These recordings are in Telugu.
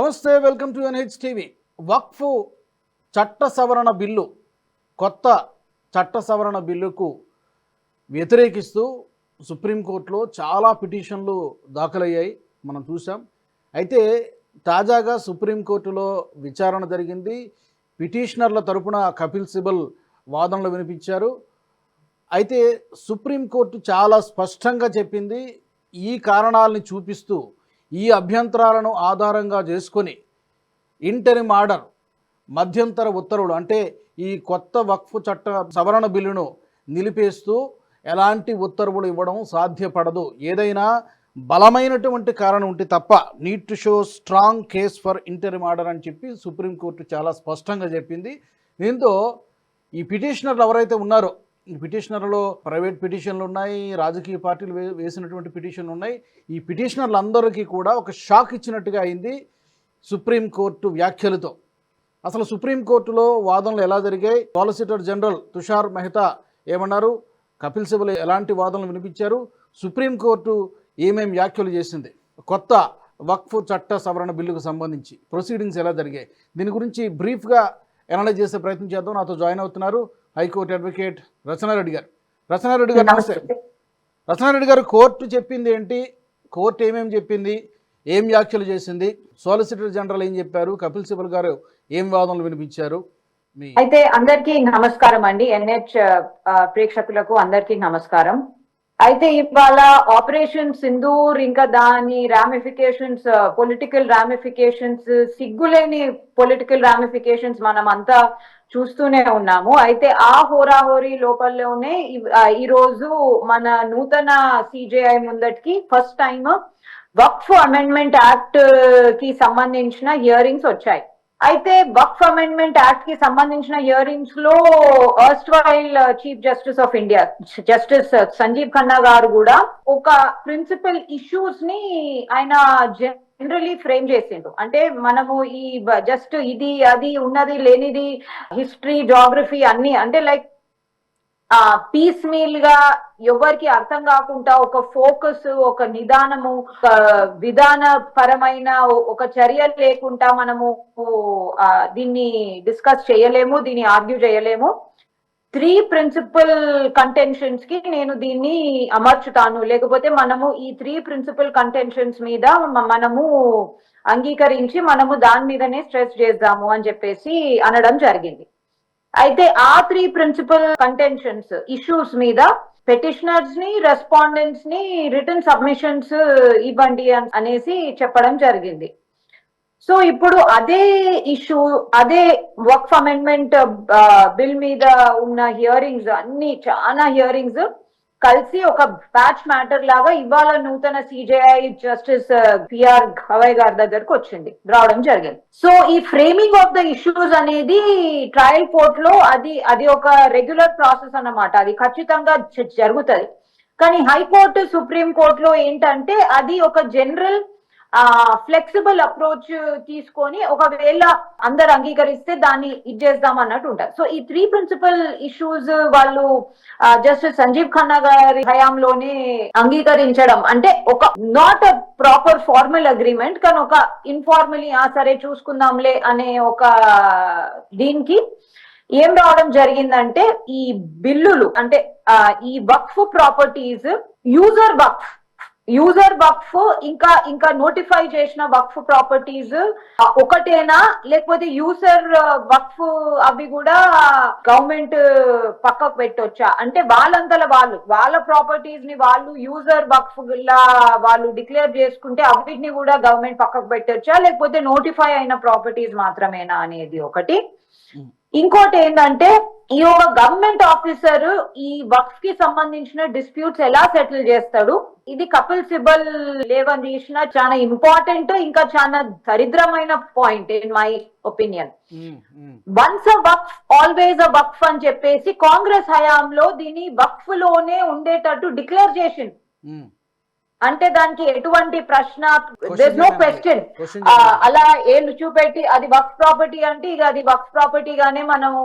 నమస్తే వెల్కమ్ టు ఎన్హెచ్ టీవీ. వక్ఫ్ చట్ట సవరణ బిల్లు కొత్త చట్ట సవరణ బిల్లుకు వ్యతిరేకిస్తూ సుప్రీంకోర్టులో చాలా పిటిషన్లు దాఖలయ్యాయి. మనం చూసాం అయితే తాజాగా సుప్రీంకోర్టులో విచారణ జరిగింది. పిటిషనర్ల తరపున కపిల్ సిబల్ వాదనలు వినిపించారు. అయితే సుప్రీంకోర్టు చాలా స్పష్టంగా చెప్పింది. ఈ కారణాలని చూపిస్తూ ఈ అభ్యంతరాలను ఆధారంగా చేసుకొని ఇంటరిమ్ ఆర్డర్ మధ్యంతర ఉత్తర్వులు అంటే ఈ కొత్త వక్ఫ్ చట్ట సవరణ బిల్లును నిలిపేస్తూ ఎలాంటి ఉత్తర్వులు ఇవ్వడం సాధ్యపడదు. ఏదైనా బలమైనటువంటి కారణం ఉంటే తప్ప need to show strong case for interim order అని చెప్పి సుప్రీంకోర్టు చాలా స్పష్టంగా చెప్పింది. దీంతో ఈ పిటిషనర్లు ఎవరైతే ఉన్నారో ఈ పిటిషనర్లో ప్రైవేట్ పిటిషన్లు ఉన్నాయి రాజకీయ పార్టీలు వే వేసినటువంటి పిటిషన్లు ఉన్నాయి. ఈ పిటిషనర్లందరికీ కూడా ఒక షాక్ ఇచ్చినట్టుగా అయింది సుప్రీంకోర్టు వ్యాఖ్యలతో. అసలు సుప్రీంకోర్టులో వాదనలు ఎలా జరిగాయి? సాలిసిటర్ జనరల్ తుషార్ మెహతా ఏమన్నారు? కపిల్ సిబల్ ఎలాంటి వాదనలు వినిపించారు? సుప్రీంకోర్టు ఏమేం వ్యాఖ్యలు చేసింది? కొత్త వక్ఫ్ చట్ట సవరణ బిల్లుకు సంబంధించి ప్రొసీడింగ్స్ ఎలా జరిగాయి? దీని గురించి బ్రీఫ్గా అనలైజ్ చేసే ప్రయత్నం చేద్దాం. నాతో జాయిన్ అవుతున్నారు హైకోర్టు అడ్వకేట్ రచనారెడ్డి గారు. రచనారెడ్డి గారు నమస్తే. రచనారెడ్డి గారు కోర్టు చెప్పింది ఏంటి? కోర్టు ఏమేమి చెప్పింది? ఏం వ్యాఖ్యలు చేసింది? సాలిసిటర్ జనరల్ ఏం చెప్పారు? కపిల్ సిబల్ గారు ఏం వాదనలు వినిపించారు? అయితే అందరికీ నమస్కారం అండి. ఎన్హెచ్ ప్రేక్షకులకు అందరికీ నమస్కారం. అయితే ఇవాళ ఆపరేషన్ సింధూర్ ఇంకా దాని రామిఫికేషన్స్ పొలిటికల్ రామిఫికేషన్స్ సిగ్గులేని పొలిటికల్ రామిఫికేషన్స్ మనం అంతా చూస్తూనే ఉన్నాము. అయితే ఆ హోరాహోరీ లోపల్లోనే ఈ రోజు మన నూతన సిజేఐ ముందటికి ఫస్ట్ టైం వక్ఫ్ అమెండ్మెంట్ యాక్ట్ uh, కి సంబంధించిన హియరింగ్స్ వచ్చాయి. అయితే వక్ఫ్ అమెండ్మెంట్ యాక్ట్కి సంబంధించిన ఇయరింగ్స్లో first while chief justice of India justice Sanjiv Khanna గారు కూడా ఒక ప్రిన్సిపల్ ఇష్యూస్ని ఆయన జనరలీ ఫ్రేమ్ చేసిండు అంటే మనము ఈ uh, జస్ట్ ఇది అది ఉన్నది లేనిది హిస్టరీ జోగ్రఫీ అన్ని అంటే లైక్ పీస్ మీల్గా ఎవరికి అర్థం కాకుండా ఒక ఫోకస్ ఒక నిదానము విధాన పరమైన ఒక చర్య లేకుండా మనము దీన్ని డిస్కస్ చేయలేము దీన్ని ఆర్గ్యూ చేయలేము. త్రీ ప్రిన్సిపల్ కంటెన్షన్స్కి నేను దీన్ని అమర్చుతాను. లేకపోతే మనము ఈ త్రీ ప్రిన్సిపల్ కంటెన్షన్స్ మీద మనము అంగీకరించి మనము దాని మీదనే స్ట్రెస్ చేద్దాము అని చెప్పేసి అనడం జరిగింది. అయితే ఆ త్రీ ప్రిన్సిపల్ కంటెన్షన్స్ ఇష్యూస్ మీద పెటిషనర్స్ని రెస్పాండెంట్స్ని రిటర్న్ సబ్మిషన్స్ ఇవ్వండి అనేసి చెప్పడం జరిగింది. సో ఇప్పుడు అదే ఇష్యూ అదే వర్క్ అమెండ్మెంట్ బిల్ మీద ఉన్న హియరింగ్స్ అన్ని చాలా హియరింగ్స్ కలిసి ఒక బ్యాచ్ మ్యాటర్ లాగా ఇవాళ నూతన సిజేఐ జస్టిస్ పిఆర్ గవై గారి దగ్గరకు వచ్చింది. రావడం జరిగింది. సో ఈ ఫ్రేమింగ్ ఆఫ్ ద ఇష్యూస్ అనేది ట్రయల్ కోర్ట్లో అది అది ఒక రెగ్యులర్ ప్రాసెస్ అన్నమాట. అది ఖచ్చితంగా జరుగుతుంది. కానీ హైకోర్టు సుప్రీం కోర్టులో ఏంటంటే అది ఒక జనరల్ ఫ్లెక్సిబుల్ అప్రోచ్ తీసుకొని ఒకవేళ అందరు అంగీకరిస్తే దాన్ని ఇచ్చేద్దాం అన్నట్టు ఉంటారు. సో ఈ త్రీ ప్రిన్సిపల్ ఇష్యూస్ వాళ్ళు జస్టిస్ సంజీవ్ ఖన్నా గారి హయాంలోనే అంగీకరించడం. అంటే ఒక not a proper formal agreement కానీ ఒక ఇన్ఫార్మలీ ఆ సరే చూసుకుందాంలే అనే ఒక దీనికి ఏం రావడం జరిగిందంటే ఈ బిల్లులు అంటే ఈ వక్ఫ్ ప్రాపర్టీస్ యూజర్ వక్ఫ్ యూజర్ వక్ఫ్ ఇంకా ఇంకా నోటిఫై చేసిన వక్ఫ్ ప్రాపర్టీస్ ఒకటేనా? లేకపోతే యూజర్ వక్ఫ్ అవి కూడా గవర్నమెంట్ పక్కకు పెట్టొచ్చా? అంటే వాళ్ళంతల వాళ్ళు వాళ్ళ ప్రాపర్టీస్ని వాళ్ళు యూజర్ వక్ఫ్ లా వాళ్ళు డిక్లేర్ చేసుకుంటే అవిటిని కూడా గవర్నమెంట్ పక్కకు పెట్టొచ్చా? లేకపోతే నోటిఫై అయిన ప్రాపర్టీస్ మాత్రమేనా అనేది ఒకటి. ఇంకోటి ఏంటంటే ఈ ఒక గవర్నమెంట్ ఆఫీసర్ ఈ వక్ఫ్కి సంబంధించిన డిస్ప్యూట్స్ ఎలా సెటిల్ చేస్తాడు ఇది కపిల్ సిబల్ లేవదీసిన చాలా ఇంపార్టెంట్ ఇంకా చాలా దరిద్రమైన point in my opinion. Once a Waqf always a వక్ఫ్ అని చెప్పేసి కాంగ్రెస్ హయాంలో దీన్ని వక్ఫ్లోనే ఉండేటట్టు డిక్లేర్ చేసింది. అంటే దానికి ఎటువంటి ప్రశ్న నో. క్వశ్చన్. అలా ఏళ్ళు చూపెట్టి అది వక్ఫ్ ప్రాపర్టీ అంటే ఇక అది వక్ఫ్ ప్రాపర్టీగానే మనము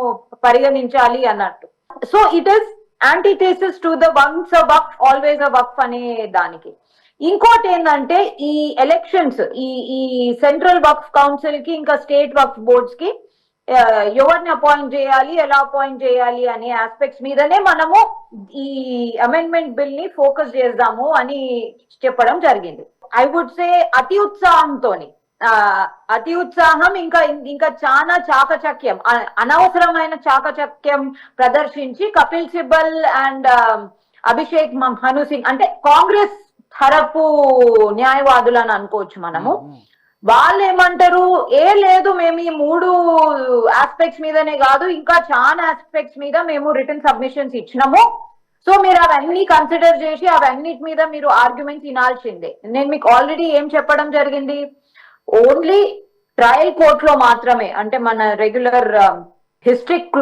పరిగణించాలి అన్నట్టు so it is antithesis to the once Waqf always a వక్ఫ్ అనే దానికి ఇంకోటి ఏంటంటే ఈ ఎలక్షన్స్ ఈ ఈ సెంట్రల్ వక్ఫ్ కౌన్సిల్కి ఇంకా స్టేట్ వక్ఫ్ బోర్డ్స్కి ఎవరిని అపాయింట్ చేయాలి ఎలా అపాయింట్ చేయాలి అనే ఆస్పెక్ట్స్ మీదనే మనము ఈ అమెండ్మెంట్ బిల్ని ఫోకస్ చేద్దాము అని చెప్పడం జరిగింది. ఐ వుడ్ సే అతి ఉత్సాహంతోని అతి ఉత్సాహం ఇంకా ఇంకా చాలా చాకచక్యం అనవసరమైన చాకచక్యం ప్రదర్శించి కపిల్ సిబల్ అండ్ అభిషేక్ హను సింగ్ అంటే కాంగ్రెస్ తరపు న్యాయవాదులను అనుకోవచ్చు మనము. వాళ్ళు ఏమంటారు ఏ లేదు మేము ఈ మూడు ఆస్పెక్ట్స్ మీదనే కాదు ఇంకా చాలా ఆస్పెక్ట్స్ మీద మేము రిటర్న్ సబ్మిషన్స్ ఇచ్చినాము. సో మీరు అవన్నీ కన్సిడర్ చేసి అవన్నిటి మీద మీరు ఆర్గ్యుమెంట్స్ వినాల్సిందే నేను మీకు ఆల్రెడీ ఏం చెప్పడం జరిగింది? ఓన్లీ ట్రయల్ కోర్ట్లో మాత్రమే అంటే మన రెగ్యులర్ హిస్ట్రిక్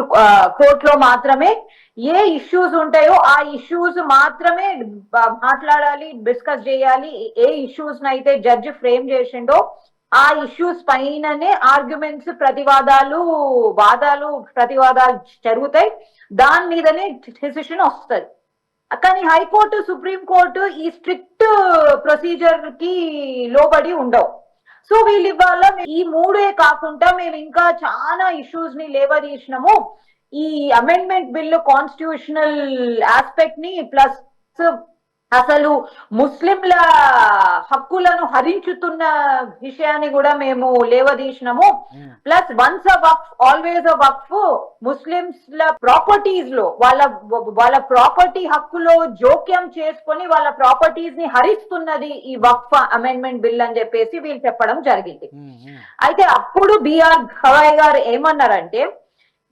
కోర్ట్లో మాత్రమే ఏ ఇష్యూస్ ఉంటాయో ఆ ఇష్యూస్ మాత్రమే మాట్లాడాలి డిస్కస్ చేయాలి. ఏ ఇష్యూస్ అయితే జడ్జి ఫ్రేమ్ చేసిండో ఆ ఇష్యూస్ పైననే ఆర్గ్యుమెంట్స్ ప్రతివాదాలు వాదాలు ప్రతివాదాలు జరుగుతాయి. దాని మీదనే డెసిషన్ వస్తుంది. కానీ హైకోర్టు సుప్రీం కోర్టు ఈ స్ట్రిక్ట్ ప్రొసీజర్కి లోబడి ఉండవు. సో వీళ్ళు ఇవాళ ఈ మూడే కాకుండా మేము ఇంకా చాలా ఇష్యూస్ని లేవదీసినాము ఈ అమెండ్మెంట్ బిల్లు కాన్స్టిట్యూషనల్ ఆస్పెక్ట్ని ప్లస్ అసలు ముస్లింల హక్కులను హరించుతున్న విషయాన్ని కూడా మేము లేవదీసినాము. ప్లస్ వన్స్ అ వక్ఫ్ ఆల్వేస్ అ వక్ఫ్ ముస్లిమ్స్ ల ప్రాపర్టీస్లో వాళ్ళ వాళ్ళ ప్రాపర్టీ హక్కులో జోక్యం చేసుకొని వాళ్ళ ప్రాపర్టీస్ని హరిస్తున్నది ఈ వక్ఫ్ అమెండ్మెంట్ బిల్ అని చెప్పేసి వీళ్ళు చెప్పడం జరిగింది. అయితే అప్పుడు బిఆర్ ఖవాయ్ గారు ఏమన్నారంటే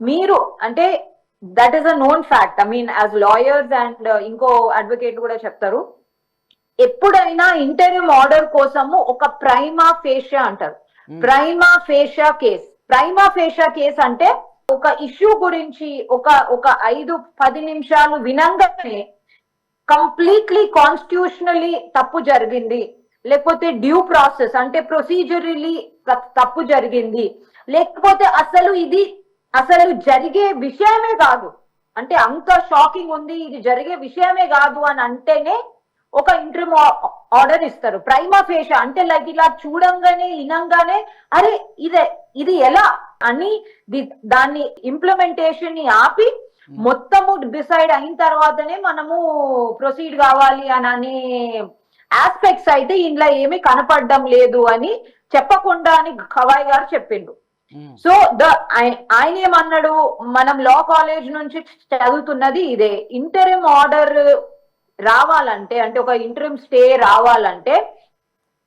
మీరు అంటే that is a known fact I mean as lawyers and ఇంకో అడ్వకేట్ కూడా చెప్తారు. ఎప్పుడైనా ఇంటర్వ్యూ ఆర్డర్ కోసము ఒక ప్రైమా ఫేషియా అంటారు. Prima facie case prima facie case అంటే ఒక ఇష్యూ గురించి ఒక ఒక ఐదు పది నిమిషాలు వినంగానే కంప్లీట్లీ కాన్స్టిట్యూషనలీ తప్పు జరిగింది. లేకపోతే డ్యూ ప్రాసెస్ అంటే ప్రొసీజరలీ తప్పు జరిగింది. లేకపోతే అసలు ఇది అసలు జరిగే విషయమే కాదు. అంటే అంత షాకింగ్ ఉంది ఇది జరిగే విషయమే కాదు అని అంటేనే ఒక ఇంటర్వ్యూ ఆర్డర్ ఇస్తారు. ప్రైమా ఫేష అంటే లైక్ ఇలా చూడంగానే వినంగానే అరే ఇదే ఇది ఎలా అని దాన్ని ఇంప్లిమెంటేషన్ని ఆపి మొత్తము డిసైడ్ అయిన తర్వాతనే మనము ప్రొసీడ్ కావాలి అని అనే ఆస్పెక్ట్స్ అయితే ఇంట్లో ఏమీ కనపడడం లేదు అని చెప్పకుండా అని ఖవాయ్ గారు చెప్పిండు సో ద ఆయన ఏమన్నాడు? మనం లా కాలేజ్ నుంచి చదువుతున్నది ఇదే. ఇంటరిమ్ ఆర్డర్ రావాలంటే అంటే ఒక ఇంటరిమ్ స్టే రావాలంటే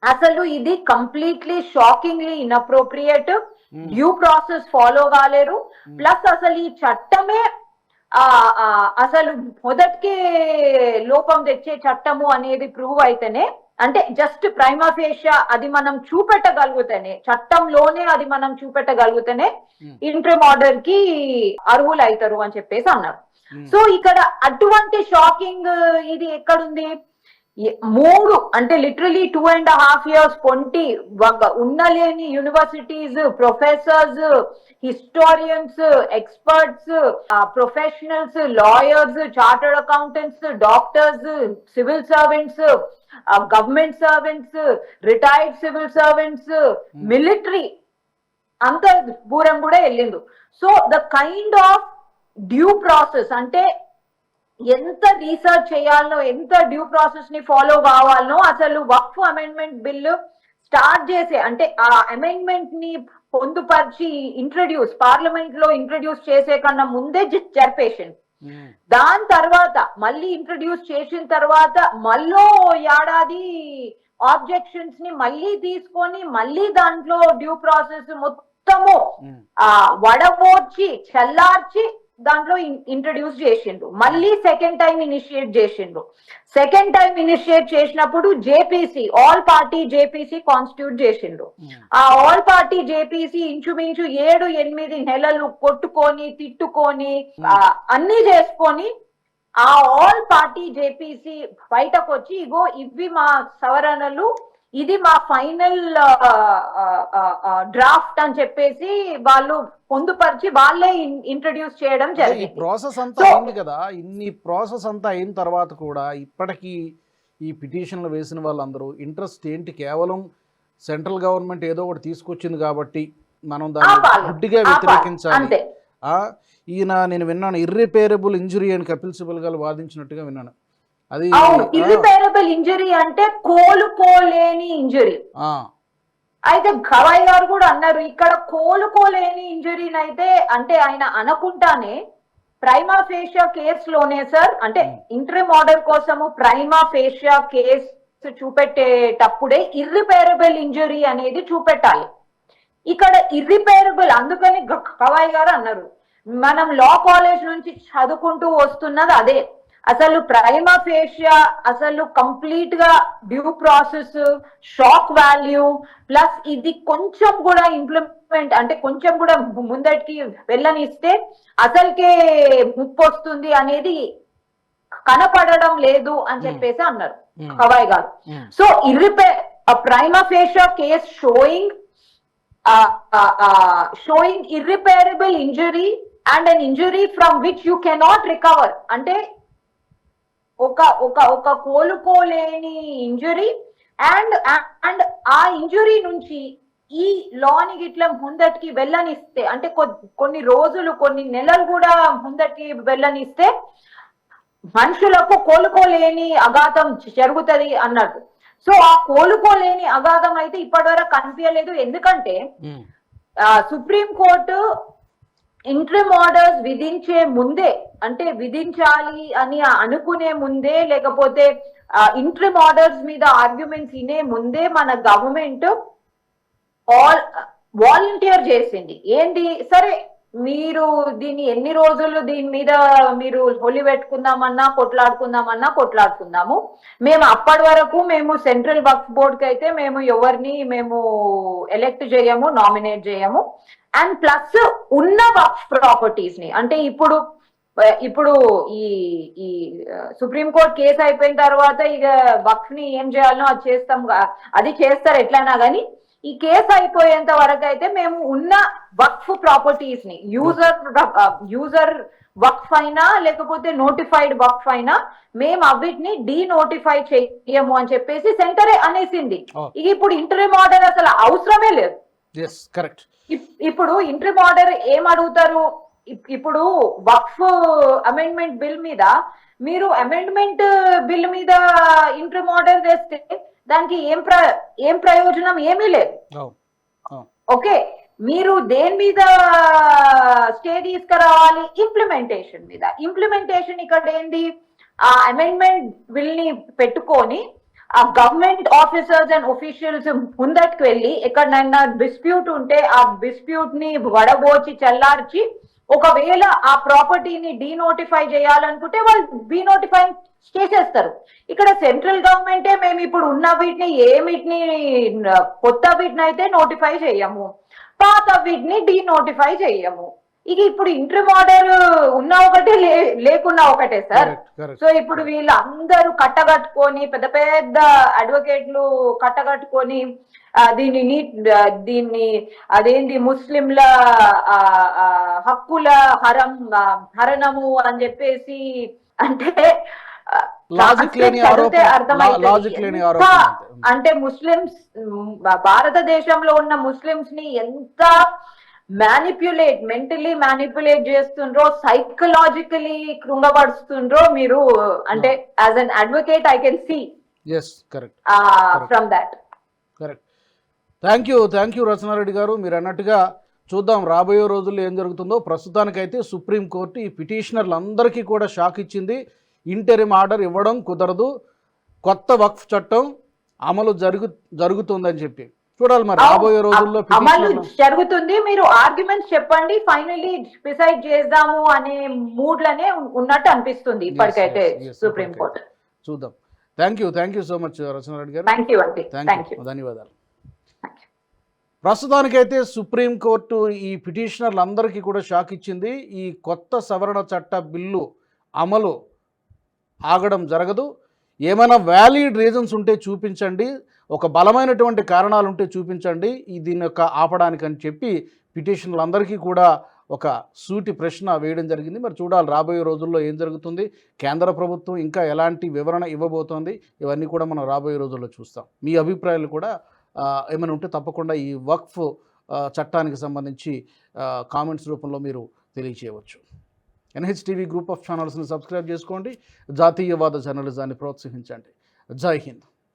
అసలు ఇది completely shockingly inappropriate due process follow కాలేరు. ప్లస్ అసలు ఈ చట్టమే అసలు మొదటికే లోపం తెచ్చే చట్టము అనేది ప్రూవ్ అయితేనే అంటే జస్ట్ ప్రైమాఫేషియా అది మనం చూపెట్టగలుగుతేనే చట్టంలోనే అది మనం చూపెట్టగలుగుతేనే ఇంటర్మ్ ఆర్డర్కి అర్హులు అవుతారు అని చెప్పేసి అన్నారు. సో ఇక్కడ అటువంటి షాకింగ్ ఇది ఎక్కడుంది? మూడు అంటే literally two and half years పొంటి ఉన్నలేని universities professors historians experts professionals lawyers chartered accountants doctors civil servants government servants retired civil servants military అంత దూరం కూడా వెళ్ళిండు so the kind of due process అంటే ఎంత రీసెర్చ్ చేయాలనో ఎంత డ్యూ ప్రాసెస్ని ఫాలో కావాలనో అసలు వక్ఫ్ అమెండ్మెంట్ బిల్లు స్టార్ట్ చేసే అంటే ఆ అమెండ్మెంట్ని పొందుపరిచి ఇంట్రడ్యూస్ పార్లమెంట్లో ఇంట్రడ్యూస్ చేసే కన్నా ముందే జ- జరిపేసింది దాని తర్వాత మళ్ళీ ఇంట్రడ్యూస్ చేసిన తర్వాత మళ్ళీ ఏడాది ఆబ్జెక్షన్స్ని మళ్ళీ తీసుకొని మళ్ళీ దాంట్లో డ్యూ ప్రాసెస్ మొత్తము ఆ వడపోర్చి చల్లార్చి దాంట్లో ఇంట్రడ్యూస్ చేసిండు మళ్ళీ సెకండ్ టైం ఇనిషియేట్ చేసిండు సెకండ్ టైం ఇనిషియేట్ చేసినప్పుడు JPC all party JPC constitute చేసిండు ఆ ఆల్ పార్టీ జేపీసీ ఇంచుమించు ఏడు ఎనిమిది నెలలు కొట్టుకొని తిట్టుకొని అన్ని చేసుకొని ఆ ఆల్ పార్టీ జేపీసీ బయటకు వచ్చి ఇగో ఇవి మా సవరణలు ఇది మా ఫైనల్ డ్రాఫ్ట్ అని చెప్పేసి వాళ్ళు పొందుపరిచి వాళ్ళే ఇంట్రడ్యూస్ చేయడం ఈ జరిగింది. ప్రాసెస్ అంతా అయింది కదా. ఇన్ని ప్రాసెస్ అంతా అయిన తర్వాత కూడా ఇప్పటికీ ఈ పిటిషన్లు వేసిన వాళ్ళందరూ ఇంట్రెస్ట్ ఏంటి? కేవలం సెంట్రల్ గవర్నమెంట్ ఏదో ఒకటి తీసుకొచ్చింది కాబట్టి మనం దాన్ని. గుడ్డిగా. వ్యతిరేకించాలి. ఈయన నేను విన్నాను ఇర్రిపేరబుల్ ఇంజురీ అని కపిల్ సిబల్ గారు వాదించినట్టుగా విన్నాను. అది ఇర్రిపేరబుల్ ఇంజరీ అంటే కోలుకోలేని ఇంజరీ అయితే గవాయ్ గారు కూడా అన్నారు ఇక్కడ కోలుకోలేని ఇంజరీని అయితే అంటే ఆయన అనకుండానే ప్రైమా ఫేషియా కేసు లోనే సార్ అంటే ఇంటర్మ్ ఆర్డర్ కోసము ప్రైమా ఫేషియా కేసు చూపెట్టేటప్పుడే ఇర్రిపేరబుల్ ఇంజరీ అనేది చూపెట్టాలి. ఇక్కడ ఇర్రిపేరబుల్ అందుకని గవాయ్ గారు అన్నారు. మనం లా కాలేజ్ నుంచి చదువుకుంటూ వస్తున్నది అదే. అసలు ప్రైమా ఫేషియా అసలు కంప్లీట్గా due process shock value plus ఇది కొంచెం కూడా ఇంప్లిమెంట్ అంటే కొంచెం కూడా ముందటికి వెళ్ళనిస్తే అసలుకే ముప్పు వస్తుంది అనేది కనపడడం లేదు అని చెప్పేసి అన్నారు కవాయ్ గారు. So ఇర్రిపే prima facie case showing showing irreparable injury and an injury from which you cannot recover అంటే ఒక ఒక ఒక కోలుకోలేని ఇంజరీ అండ్ అండ్ ఆ ఇంజరీ నుంచి ఈ లోని గిట్ల ముందటికి వెళ్ళనిస్తే అంటే కొన్ని రోజులు కొన్ని నెలలు కూడా ముందటికి వెళ్ళనిస్తే మనుషులకు కోలుకోలేని అఘాతం జరుగుతుంది అన్నట్టు. సో ఆ కోలుకోలేని అఘాతం అయితే ఇప్పటివరకు కనిపించలేదు. ఎందుకంటే సుప్రీం కోర్టు ఇంట్రిమ్ ఆర్డర్స్ విధించే ముందే అంటే విధించాలి అని అనుకునే ముందే లేకపోతే ఇంట్రిమ్ ఆర్డర్స్ మీద ఆర్గ్యుమెంట్స్ వినే ముందే మన గవర్నమెంట్ ఆల్ వాలంటీర్ చేసింది. ఏంటి? సరే మీరు దీన్ని ఎన్ని రోజులు దీని మీద మీరు హోలీ పెట్టుకుందామన్నా కొట్లాడుకుందామన్నా కొట్లాడుకుందాము. మేము అప్పటి వరకు మేము సెంట్రల్ వక్ఫ్ బోర్డ్కి అయితే మేము ఎవరిని మేము ఎలెక్ట్ చేయము నామినేట్ చేయము. అండ్ ప్లస్ ఉన్న వక్ఫ్ ప్రాపర్టీస్ని అంటే ఇప్పుడు ఇప్పుడు ఈ ఈ సుప్రీం కోర్ట్ కేసు అయిపోయిన తర్వాత ఇక వక్ఫ్ని ఏం చేయాలనో అది చేస్తాం అది చేస్తారు ఎట్లయినా కానీ ఈ కేసు అయిపోయేంత వరకు అయితే మేము ఉన్న వక్ఫ్ ప్రాపర్టీస్ని యూజర్ యూజర్ వక్ఫ్ అయినా లేకపోతే నోటిఫైడ్ వక్ఫ్ అయినా మేము అవిటిని డీ నోటిఫై చెయ్యము అని చెప్పేసి సెంటరే అనేసింది. ఇక ఇప్పుడు ఇంటర్మ్ ఆర్డర్ అసలు అవసరమే లేదు. కరెక్ట్ ఇప్- ఇప్పుడు ఇంటర్మ్ ఆర్డర్ ఏం అడుగుతారు? ఇప్- ఇప్పుడు వక్ఫ్ అమెండ్మెంట్ బిల్ మీద మీరు అమెండ్మెంట్ బిల్ మీద ఇంటర్మ్ ఆర్డర్ చేస్తే దానికి ఏం ప్ర ఏం ప్రయోజనం ఏమీ లేదు. ఓకే? మీరు దేని మీద స్టే తీసుకురావాలి? ఇంప్లిమెంటేషన్ మీద. ఇంప్లిమెంటేషన్ ఇక్కడ ఏంది ఆ అమెండ్మెంట్ బిల్ని పెట్టుకొని ఆ గవర్నమెంట్ ఆఫీసర్స్ అండ్ ఒఫీషియల్స్ ముందటికి వెళ్ళి ఎక్కడైనా డిస్ప్యూట్ ఉంటే ఆ డిస్ప్యూట్ని వడబోచి చల్లార్చి ఒకవేళ ఆ ప్రాపర్టీని డీనోటిఫై చేయాలనుకుంటే వాళ్ళు డీనోటిఫై చేసేస్తారు. ఇక్కడ సెంట్రల్ గవర్నమెంటే మేము ఇప్పుడు ఉన్న వీటిని ఏమిటిని కొత్త వీటిని అయితే నోటిఫై చేయము. పాత వీటిని డీనోటిఫై చేయము. ఇక ఇప్పుడు ఇంటర్మ్ ఆర్డర్ ఉన్న ఒకటే లేకున్నా ఒకటే సార్. సో ఇప్పుడు వీళ్ళందరూ కట్టగట్టుకొని పెద్ద పెద్ద అడ్వకేట్లు కట్టగట్టుకొని దీన్ని దీన్ని అదేంటి ముస్లింల హక్కుల హరం హరణము అని చెప్పేసి అంటే. అంటే ముస్లిమ్స్ భారతదేశంలో ఉన్న ముస్లిమ్స్ని ఎంత మ్యానిపులేట్ మెంటలీ మ్యానిపులేట్ చేస్తుండ్రో సైకలాజికలీ కృంగపరుస్తుండ్రో మీరు అంటే as an advocate I can see is correct from that correct thank you thank you Rachana Reddy గారు. మీరు అన్నట్టుగా చూద్దాం రాబోయే రోజుల్లో ఏం జరుగుతుందో. ప్రస్తుతానికైతే సుప్రీంకోర్టు ఈ పిటిషనర్లందరికీ కూడా షాక్ ఇచ్చింది. ఇంటరిమ్ ఆర్డర్ ఇవ్వడం కుదరదు. కొత్త వక్ఫ్ చట్టం అమలు జరుగు జరుగుతుందని చెప్పి. చూడాలి మరి రాబోయే రోజుల్లో అమలు జరుగుతుంది. మీరు ఆర్గ్యుమెంట్స్ చెప్పండి. ఫైనలీ డిసైడ్ చేద్దాము అనే మూడ్లోనే ఉన్నట్టు అనిపిస్తుంది ఇప్పటికైతే సుప్రీం. కోర్టు చూద్దాం. Thank you thank you so much Rachana Reddy గారు. థ్యాంక్ యూ అండి థ్యాంక్ యూ ధన్యవాదాలు. ప్రస్తుతానికైతే సుప్రీంకోర్టు ఈ పిటిషనర్లందరికీ కూడా షాక్ ఇచ్చింది. ఈ కొత్త సవరణ చట్ట బిల్లు అమలు ఆగడం జరగదు. ఏమైనా వ్యాలిడ్ రీజన్స్ ఉంటే చూపించండి. ఒక బలమైనటువంటి కారణాలు ఉంటే చూపించండి దీని యొక్క ఆపడానికి అని చెప్పి పిటిషన్లందరికీ కూడా ఒక సూటి ప్రశ్న వేయడం జరిగింది. మరి చూడాలి రాబోయే రోజుల్లో ఏం జరుగుతుంది? కేంద్ర ప్రభుత్వం ఇంకా ఎలాంటి వివరణ ఇవ్వబోతోంది? ఇవన్నీ కూడా మనం రాబోయే రోజుల్లో చూస్తాం. మీ అభిప్రాయాలు కూడా ఏమైనా ఉంటే తప్పకుండా ఈ వక్ఫ్ చట్టానికి సంబంధించి కామెంట్స్ రూపంలో మీరు తెలియచేయవచ్చు. ఎన్హెచ్టీవీ గ్రూప్ ఆఫ్ ఛానల్స్ని సబ్స్క్రైబ్ చేసుకోండి. జాతీయవాద జర్నలిజాన్ని ప్రోత్సహించండి. జై హింద్.